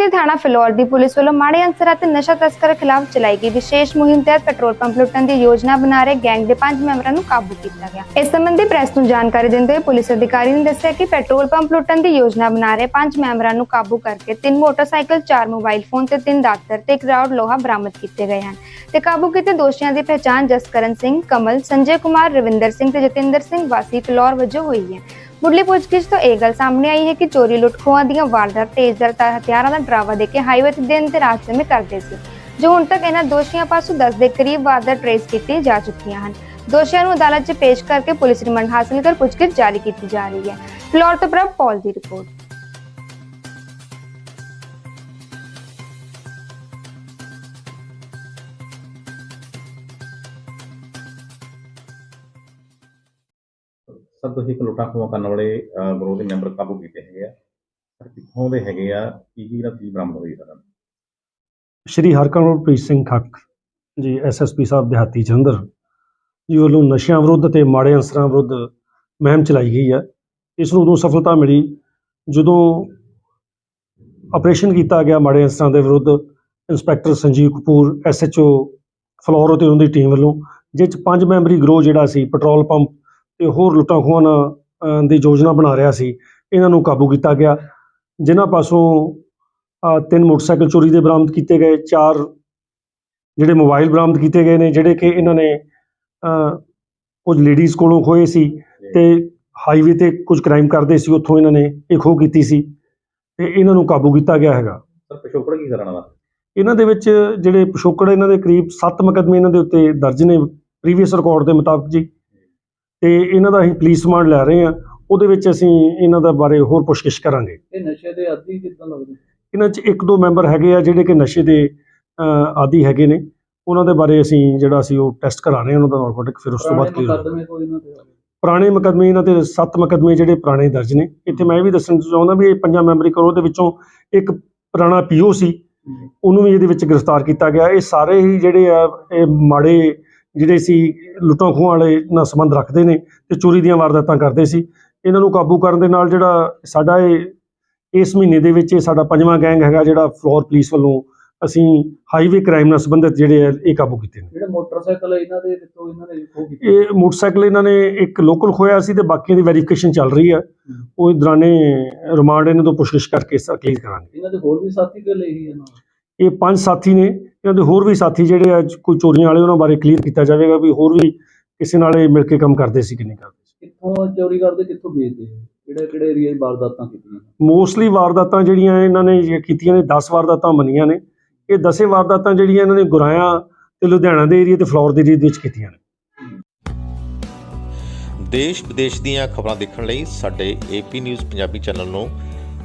ਸੰਬੰਧੀ ਥਾਣਾ ਫਿਲੌਰ ਦੀ ਪੁਲਿਸ ਵੱਲੋਂ ਮਾੜੇ ਅਨਸਰਾਂ ਅਤੇ ਨਸ਼ਾ ਤਸਕਰ ਖਿਲਾਫ ਚਲਾਈ ਗਈ ਵਿਸ਼ੇਸ਼ ਮੁਹਿੰਮ ਤਹਿਤ ਪੈਟਰੋਲ ਪੰਪ ਲੁੱਟਣ ਦੀ ਯੋਜਨਾ ਬਣਾ ਰਹੇ ਗੈਂਗ ਦੇ ਪੰਜ ਮੈਂਬਰਾਂ ਨੂੰ ਕਾਬੂ ਕੀਤਾ ਗਿਆ। ਇਸ ਸੰਬੰਧੀ ਪ੍ਰੈਸ ਨੂੰ ਜਾਣਕਾਰੀ ਦਿੰਦੇ ਹੋਏ ਪੁਲਿਸ ਅਧਿਕਾਰੀ ਨੇ ਦੱਸਿਆ ਕਿ ਪੈਟਰੋਲ ਪੰਪ ਲੁੱਟਣ ਦੀ ਯੋਜਨਾ ਬਣਾ ਰਹੇ ਪੰਜ ਮੈਂਬਰਾਂ ਨੂੰ ਕਾਬੂ ਕਰਕੇ ਤਿੰਨ ਮੋਟਰਸਾਈਕਲ, ਚਾਰ ਮੋਬਾਈਲ ਫੋਨ ਤੇ ਤਿੰਨ ਦਾਤਰ ਤੇ ਇੱਕ ਰਾਉਡ ਲੋਹਾ ਬਰਾਮਦ ਕੀਤੇ ਗਏ ਹਨ ਤੇ ਕਾਬੂ ਕੀਤੇ ਦੋਸ਼ੀਆਂ ਦੀ ਪਹਿਚਾਣ ਜਸਕਰਨ ਸਿੰਘ, ਕਮਲ, ਸੰਜੇ ਕੁਮਾਰ, ਰਵਿੰਦਰ ਸਿੰਘ ਤੇ ਜਤਿੰਦਰ ਸਿੰਘ ਵਾਸੀ ਫਿਲੌਰ ਵਜੋਂ ਹੋਈ ਹੈ। ਮੁੱਢਲੀ ਪੁੱਛਗਿੱਛ ਤੋਂ ਇਹ ਗੱਲ ਸਾਹਮਣੇ ਆਈ ਹੈ ਕਿ ਚੋਰੀ ਲੁੱਟ ਖੋਹਾਂ ਦੀਆਂ ਵਾਰਦਾਤ ਤੇਜ਼ ਦਰ ਹਥਿਆਰਾਂ ਦਾ ਡਰਾਵਾ ਦੇ ਕੇ ਹਾਈਵੇ ਤੇ ਦਿਨ ਤੇ ਰਾਤ ਸਮੇਂ ਕਰਦੇ ਸੀ, ਜੋ ਹੁਣ ਤੱਕ ਇਹਨਾਂ ਦੋਸ਼ੀਆਂ ਪਾਸੋਂ 10 ਦੇ ਕਰੀਬ ਵਾਰਦਾਤ ਟ੍ਰੇਸ ਕੀਤੀ ਜਾ ਚੁੱਕੀਆਂ ਹਨ। ਦੋਸ਼ੀਆਂ ਨੂੰ ਅਦਾਲਤ 'ਚ ਪੇਸ਼ ਕਰਕੇ ਪੁਲਿਸ ਰਿਮਾਂਡ ਹਾਸਲ ਕਰ ਪੁੱਛਗਿੱਛ ਜਾਰੀ ਕੀਤੀ ਜਾ ਰਹੀ ਹੈ। ਫਲੋਰ ਤੋਂ ਪ੍ਰਭ ਪੌਲ ਦੀ ਰਿਪੋਰਟ। ਸਰ ਤੁਸੀਂ ਇੱਕ ਲੁੱਟਾਂ ਖੋਹਾਂ ਕਰਨ ਵਾਲੇ ਗਰੋਹ ਦੇ ਮੈਂਬਰ ਕਾਬੂ ਕੀਤੇ ਹੈਗੇ ਆ। ਸਰ, ਕਿੱਥੋਂ ਦੇ ਹੈਗੇ ਆ? ਕੀ ਕੀ ਦਾ ਕੀ ਬਰਾਮਦ ਹੋਈ ਸਰ? ਸ਼੍ਰੀ ਹਰਕਰਨਪ੍ਰੀਤ ਸਿੰਘ ਖੱਕ ਜੀ ਐਸਐਸਪੀ ਸਾਹਿਬ ਦਿਹਾਤੀ ਜਲੰਧਰ ਜੀ ਵੱਲੋਂ ਨਸ਼ਿਆਂ ਵਿਰੁੱਧ ਤੇ ਮਾੜੇ ਅਨਸਰਾਂ ਵਿਰੁੱਧ ਮੁਹਿੰਮ ਚਲਾਈ ਗਈ ਹੈ। ਇਸ ਨੂੰ ਉਦੋਂ ਸਫਲਤਾ ਮਿਲੀ ਜਦੋਂ ਆਪਰੇਸ਼ਨ ਕੀਤਾ ਗਿਆ ਮਾੜੇ ਅਨਸਰਾਂ ਦੇ ਵਿਰੁੱਧ। ਇੰਸਪੈਕਟਰ ਸੰਜੀਵ ਕਪੂਰ ਐਸਐਚਓ ਫਲੋਰ ਤੇ ਉਹਨਾਂ ਦੀ ਟੀਮ ਵੱਲੋਂ ਜਿਸ 'ਚ ਪੰਜ ਮੈਂਬਰੀ ਗਰੋਹ ਜਿਹੜਾ ਸੀ, ਪੈਟਰੋਲ ਪੰਪ ਤੇ ਹੋਰ ਲੁੱਟਾਂ ਖੋਹਾਂ ਨਾਲ, ਦੀ ਯੋਜਨਾ ਬਣਾ ਰਿਹਾ ਸੀ। ਇਹਨਾਂ ਨੂੰ ਕਾਬੂ ਕੀਤਾ ਗਿਆ। ਜਿਨ੍ਹਾਂ ਪਾਸੋਂ ਤਿੰਨ ਮੋਟਰਸਾਈਕਲ ਚੋਰੀ ਦੇ ਬਰਾਮਦ ਕੀਤੇ ਗਏ ਚਾਰ ਜਿਹੜੇ ਮੋਬਾਈਲ ਬਰਾਮਦ ਕੀਤੇ ਗਏ ਨੇ ਜਿਹੜੇ ਕਿ ਇਹਨਾਂ ਨੇ ਕੁਝ ਲੇਡੀਜ਼ ਕੋਲੋਂ ਖੋਏ ਸੀ ਤੇ ਹਾਈਵੇ ਤੇ ਕੁਝ ਕ੍ਰਾਈਮ ਕਰਦੇ ਸੀ ਉੱਥੋਂ ਇਹਨਾਂ ਨੇ ਇਹ ਖੋਹ ਕੀਤੀ ਸੀ ਤੇ ਇਹਨਾਂ ਨੂੰ ਕਾਬੂ ਕੀਤਾ ਗਿਆ ਹੈਗਾ। ਸਰ ਪਿਛੋਕੜ ਕੀ ਕਰਨਾ ਵਾ ਇਹਨਾਂ ਦੇ ਵਿੱਚ ਜਿਹੜੇ ਪਿਛੋਕੜ ਇਹਨਾਂ ਦੇ ਕਰੀਬ 7 ਮੁਕੱਦਮੇ ਇਹਨਾਂ ਦੇ ਉੱਤੇ ਦਰਜ ਨੇ ਪ੍ਰੀਵੀਅਸ ਰਿਕਾਰਡ ਦੇ ਮੁਤਾਬਕ ਜੀ। ਤੇ ਇਹਨਾਂ ਦਾ ਅਸੀਂ ਪੁਲਿਸ ਰਿਮਾਂਡ ਲੈ ਰਹੇ ਹਾਂ। ਉਹਦੇ ਵਿੱਚ ਅਸੀਂ ਇਹਨਾਂ ਦਾ ਬਾਰੇ ਹੋਰ ਪੁੱਛਗਿੱਛ ਕਰਾਂਗੇ। ਇਹ ਨਸ਼ੇ ਦੇ ਆਦੀ ਕਿੱਦਾਂ ਲੱਗਦੇ? ਇਹਨਾਂ 'ਚ ਇੱਕ ਦੋ ਮੈਂਬਰ ਹੈਗੇ ਆ ਜਿਹੜੇ ਕਿ ਨਸ਼ੇ ਦੇ ਆਦੀ ਹੈਗੇ ਨੇ। ਉਹਨਾਂ ਦੇ ਬਾਰੇ ਅਸੀਂ ਜਿਹੜਾ ਸੀ ਉਹ ਟੈਸਟ ਕਰਾ ਰਹੇ ਹਾਂ ਉਹਨਾਂ ਦਾ ਨਾਰਕੋਟਿਕ ਫਿਰ ਉਸ ਤੋਂ ਬਾਅਦ ਹੋਵੇ। ਪੁਰਾਣੇ ਮੁਕੱਦਮੇ ਇਹਨਾਂ ਤੇ 7 ਮੁਕੱਦਮੇ ਜਿਹੜੇ ਪੁਰਾਣੇ ਦਰਜ ਨੇ। ਇੱਥੇ ਮੈਂ ਇਹ ਵੀ ਦੱਸਣਾ ਚਾਹੁੰਦਾ ਵੀ ਇਹ ਪੰਜਾਂ ਮੈਂਬਰੀ ਕਰੋ ਦੇ ਵਿੱਚੋਂ ਇੱਕ ਪੁਰਾਣਾ ਪੀਓ ਸੀ। ਉਹਨੂੰ ਵੀ ਇਹਦੇ ਵਿੱਚ ਗ੍ਰਿਫਤਾਰ ਕੀਤਾ ਗਿਆ। ਇਹ ਸਾਰੇ ਹੀ ਜਿਹੜੇ ਆ ਇਹ ਮਾੜੇ ਜਿਹੜੇ ਸੀ ਲੁੱਟਾਂ ਖੋਹਾਂ ਵਾਲੇ ਨਾਲ ਸੰਬੰਧ ਰੱਖਦੇ ਨੇ ਤੇ ਚੋਰੀ ਦੀਆਂ ਵਾਰਦਾਤਾਂ ਕਰਦੇ ਸੀ। ਇਹਨਾਂ ਨੂੰ ਕਾਬੂ ਕਰਨ ਦੇ ਨਾਲ ਜਿਹੜਾ ਸਾਡਾ ਇਹ ਇਸ ਮਹੀਨੇ ਦੇ ਵਿੱਚ ਇਹ ਸਾਡਾ ਪੰਜਵਾਂ ਗੈਂਗ ਹੈਗਾ ਜਿਹੜਾ ਫਲੋਰ ਪੁਲਿਸ ਵੱਲੋਂ ਅਸੀਂ ਹਾਈਵੇ ਕ੍ਰਾਈਮ ਨਾਲ ਸੰਬੰਧਿਤ ਜਿਹੜੇ ਇਹ ਕਾਬੂ ਕੀਤੇ ਨੇ। ਜਿਹੜੇ ਮੋਟਰਸਾਈਕਲ ਇਹਨਾਂ ਦੇ ਕਿੱਥੋਂ ਇਹਨਾਂ ਨੇ ਖੋਹ ਕੀਤੇ ਇਹ ਮੋਟਰਸਾਈਕਲ ਇਹਨਾਂ ਨੇ ਇੱਕ ਲੋਕਲ ਖੋਇਆ ਸੀ ਤੇ ਬਾਕੀਆਂ ਦੀ ਵੈਰੀਫਿਕੇਸ਼ਨ ਚੱਲ ਰਹੀ ਹੈ। ਉਹ ਦੌਰਾਨੇ ਰਿਮਾਂਡ ਇਹਨਾਂ ਤੋਂ ਪੁੱਛਗਿੱਛ ਕਰਕੇ ਕਲੀਅਰ ਕਰਾਂਗੇ। ਇਹਨਾਂ ਦੇ ਹੋਰ ਵੀ ਸਾਥੀ ਕਿ ਲਈ ਇਹਨਾਂ ਇਹ ਪੰਜ ਸਾਥੀ ਨੇ ਇਹਨਾਂ ਦੇ ਹੋਰ ਵੀ ਸਾਥੀ ਜਿਹੜੇ ਆ ਕੋਈ ਚੋਰੀਆਂ ਵਾਲੇ ਉਹਨਾਂ ਬਾਰੇ ਕਲੀਅਰ ਕੀਤਾ ਜਾਵੇਗਾ ਵੀ ਹੋਰ ਵੀ ਕਿਸੇ ਨਾਲ ਇਹ ਮਿਲ ਕੇ ਕੰਮ ਕਰਦੇ ਸੀ ਕਿ ਨਹੀਂ ਕਰਦੇ ਸੀ। ਕਿੱਥੋਂ ਚੋਰੀ ਕਰਦੇ ਕਿੱਥੋਂ ਵੇਚਦੇ? ਕਿਹੜੇ ਕਿਹੜੇ ਏਰੀਆ 'ਚ ਵਾਰਦਾਤਾਂ ਕੀਤੀਆਂ ਮੋਸਟਲੀ ਵਾਰਦਾਤਾਂ ਜਿਹੜੀਆਂ ਇਹਨਾਂ ਨੇ ਜੇ ਕੀਤੀਆਂ ਨੇ 10 ਵਾਰਦਾਤਾਂ ਮੰਨੀਆਂ ਨੇ। ਇਹ 10 ਵਾਰਦਾਤਾਂ ਜਿਹੜੀਆਂ ਇਹਨਾਂ ਨੇ ਗੁਰਾਇਆ ਤੇ ਲੁਧਿਆਣਾ ਦੇ ਏਰੀਆ ਤੇ ਫਲੋਰ ਦੇ ਏਰੀਆ ਦੇ ਵਿੱਚ ਕੀਤੀਆਂ ਨੇ। ਦੇਸ਼ ਵਿਦੇਸ਼ ਦੀਆਂ ਖਬਰਾਂ ਦੇਖਣ ਲਈ ਸਾਡੇ ਏਪੀ ਨਿਊਜ਼ ਪੰਜਾਬੀ ਚੈਨਲ ਨੂੰ